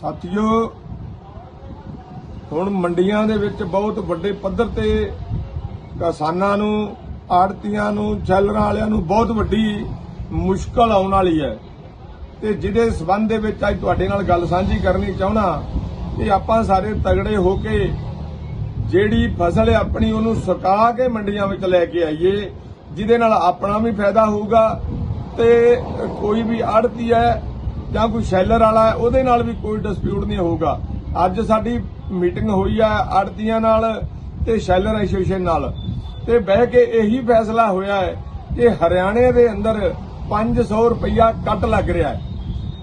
ਸਾਥੀਓ, ਹੁਣ ਮੰਡੀਆਂ ਦੇ ਵਿੱਚ ਬਹੁਤ ਵੱਡੇ ਪੱਧਰ ਤੇ ਕਿਸਾਨਾਂ ਨੂੰ, ਆੜਤੀਆਂ ਨੂੰ ਚੈਲਰਾਂ ਵਾਲਿਆਂ ਨੂੰ ਬਹੁਤ ਵੱਡੀ ਮੁਸ਼ਕਲ ਆਉਣ ਵਾਲੀ ਹੈ। ਤੇ ਜਿਹਦੇ ਸਬੰਧ ਦੇ ਵਿੱਚ ਅੱਜ ਤੁਹਾਡੇ ਨਾਲ ਗੱਲ ਸਾਂਝੀ ਕਰਨੀ ਚਾਹਣਾ ਕਿ ਆਪਾਂ ਸਾਰੇ ਤਗੜੇ ਹੋ ਕੇ ਜਿਹੜੀ ਫਸਲ ਆਪਣੀ ਉਹਨੂੰ ਸੁਕਾ ਕੇ ਮੰਡੀਆਂ ਵਿੱਚ ਲੈ ਕੇ ਆਈਏ, ਜਿਹਦੇ ਨਾਲ ਆਪਣਾ ਵੀ ਫਾਇਦਾ ਹੋਊਗਾ ਤੇ ਕੋਈ ਵੀ ਆੜਤੀ ਹੈ ਜਾਂ ਕੋਈ ਸ਼ੈਲਰ ਵਾਲਾ ਹੈ, ਉਹਦੇ ਨਾਲ ਵੀ ਕੋਈ ਡਿਸਪਿਊਟ ਨਹੀਂ ਹੋਊਗਾ। ਅੱਜ ਸਾਡੀ ਮੀਟਿੰਗ ਹੋਈ ਹੈ ਆੜਤੀਆਂ ਨਾਲ ਤੇ ਸ਼ੈਲਰ ਐਸੋਸੀਏਸ਼ਨ ਨਾਲ। ਤੇ ਬਹਿ ਕੇ ਇਹੀ ਫੈਸਲਾ ਹੋਇਆ ਹੈ ਕਿ ਹਰਿਆਣੇ ਦੇ ਅੰਦਰ 500 ਰੁਪਇਆ ਕੱਟ ਲੱਗ ਰਿਹਾ ਹੈ।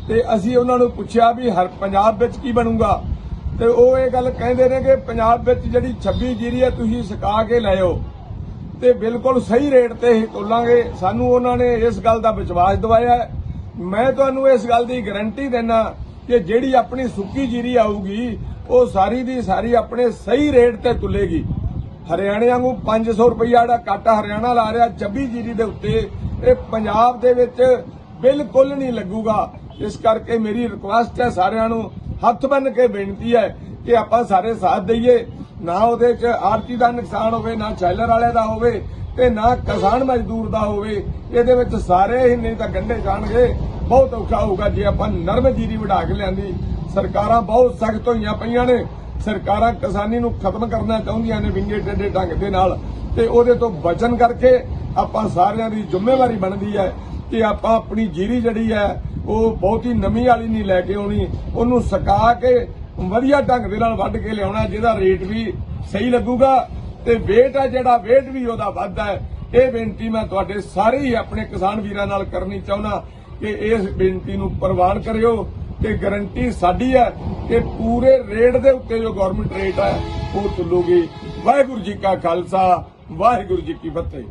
ਤੇ ਅਸੀਂ ਉਹਨਾਂ ਨੂੰ ਪੁੱਛਿਆ ਵੀ ਹਰ ਪੰਜਾਬ ਵਿੱਚ ਕੀ ਬਣੂਗਾ? ਤੇ ਉਹ ਇਹ ਗੱਲ ਕਹਿੰਦੇ ਨੇ ਕਿ ਪੰਜਾਬ ਵਿੱਚ ਜਿਹੜੀ 26 ਜੀਰੀ ਹੈ, ਤੁਸੀਂ ਸੁਕਾ ਕੇ ਲਿਆਓ ਤੇ ਬਿਲਕੁਲ ਸਹੀ ਰੇਟ ਤੇ ਹੀ ਤੋਲਾਂਗੇ। ਸਾਨੂੰ ਉਹਨਾਂ ਨੇ ਇਸ ਗੱਲ ਦਾ ਵਿਸ਼ਵਾਸ ਦਿਵਾਇਆ ਹੈ। ਮੈਂ ਤੁਹਾਨੂੰ ਇਸ ਗੱਲ ਦੀ ਗਾਰੰਟੀ ਦਿੰਨਾ ਕਿ ਜਿਹੜੀ ਆਪਣੀ ਸੁੱਕੀ ਜੀਰੀ ਆਊਗੀ, ਉਹ ਸਾਰੀ ਦੀ ਸਾਰੀ ਆਪਣੇ ਸਹੀ ਰੇਟ ਤੇ ਤੁਲੇਗੀ। ਹਰਿਆਣੇ ਵਾਂਗੂ 500 ਰੁਪਈਆ ਜਿਹੜਾ ਕੱਟ ਹਰਿਆਣਾ ਲਾ ਰਿਹਾ 26 ਜੀਰੀ ਦੇ ਉੱਤੇ, ਇਹ ਪੰਜਾਬ ਦੇ ਵਿੱਚ ਬਿਲਕੁਲ ਨਹੀਂ ਲੱਗੂਗਾ। ਇਸ ਕਰਕੇ ਮੇਰੀ ਰਿਕੁਐਸਟ ਹੈ ਸਾਰਿਆਂ ਨੂੰ, ਹੱਥ ਬੰਨ ਕੇ ਬੇਨਤੀ ਹੈ ਕਿ ਆਪਾਂ ਸਾਰੇ ਸਾਥ ਦਈਏ। ਨਾ ਉਹਦੇ 'ਚ ਆਰਤੀ ਦਾ ਨੁਕਸਾਨ ਹੋਵੇ, ਨਾ ਚੈਲਰ ਵਾਲੇ ਦਾ ਹੋਵੇ ਤੇ ਨਾ ਕਿਸਾਨ ਮਜ਼ਦੂਰ ਦਾ ਹੋਵੇ, ਇਹਦੇ ਵਿੱਚ ਸਾਰੇ ਹੀ ਨਹੀਂ ਤਾਂ ਗੰਢੇ ਜਾਣਗੇ। ਬਹੁਤ ਔਖਾ ਹੋਊਗਾ ਜੇ ਆਪਾਂ ਨਰਮ ਜੀਰੀ ਵਢਾ ਕੇ ਲਿਆਂਦੀ। ਸਰਕਾਰਾਂ ਬਹੁਤ ਸਖਤ ਹੋਈਆਂ ਪਈਆਂ ਨੇ। ਸਰਕਾਰਾਂ ਕਿਸਾਨੀ ਨੂੰ ਖਤਮ ਕਰਨਾ ਚਾਹੁੰਦੀਆਂ ਨੇ ਵਿੰਗੇ ਟੇਡੇ ਢੰਗ ਦੇ ਨਾਲ। ਤੇ ਉਹਦੇ ਤੋਂ ਬਚਨ ਕਰਕੇ ਆਪਾਂ ਸਾਰਿਆਂ ਦੀ ਜ਼ਿੰਮੇਵਾਰੀ ਬਣਦੀ ਹੈ ਕਿ ਆਪਾਂ ਆਪਣੀ ਜੀਰੀ ਜਿਹੜੀ ਹੈ, ਉਹ ਬਹੁਤੀ ਨਮੀ ਵਾਲੀ ਨਹੀਂ ਲੈ ਕੇ ਆਉਣੀ। ਉਹਨੂੰ ਸੁਕਾ ਕੇ ਵਧੀਆ ਢੰਗ ਦੇ ਨਾਲ ਵੱਢ ਕੇ ਲਿਆਉਣਾ, ਜਿਹਦਾ ਰੇਟ ਵੀ ਸਹੀ ਲੱਗੂਗਾ ਤੇ weight ਆ ਜਿਹੜਾ, weight ਵੀ ਉਹਦਾ ਵੱਧਦਾ ਹੈ। ਇਹ ਬੇਨਤੀ ਮੈਂ ਤੁਹਾਡੇ ਸਾਰੇ ਹੀ ਆਪਣੇ ਕਿਸਾਨ ਵੀਰਾਂ ਨਾਲ ਕਰਨੀ ਚਾਹੁੰਦਾ ਕਿ ਇਸ ਬੇਨਤੀ ਨੂੰ ਪ੍ਰਵਾਨ ਕਰਿਓ ਤੇ ਗਾਰੰਟੀ ਸਾਡੀ ਹੈ ਕਿ ਪੂਰੇ ਰੇਟ ਦੇ ਉੱਤੇ ਜੋ ਗਵਰਨਮੈਂਟ ਰੇਟ ਹੈ ਉਹ ਤੁਲੂਗੀ ਵਾਹਿਗੁਰੂ ਜੀ ਕਾ ਖਾਲਸਾ, ਵਾਹਿਗੁਰੂ ਜੀ ਕੀ ਫਤਿਹ।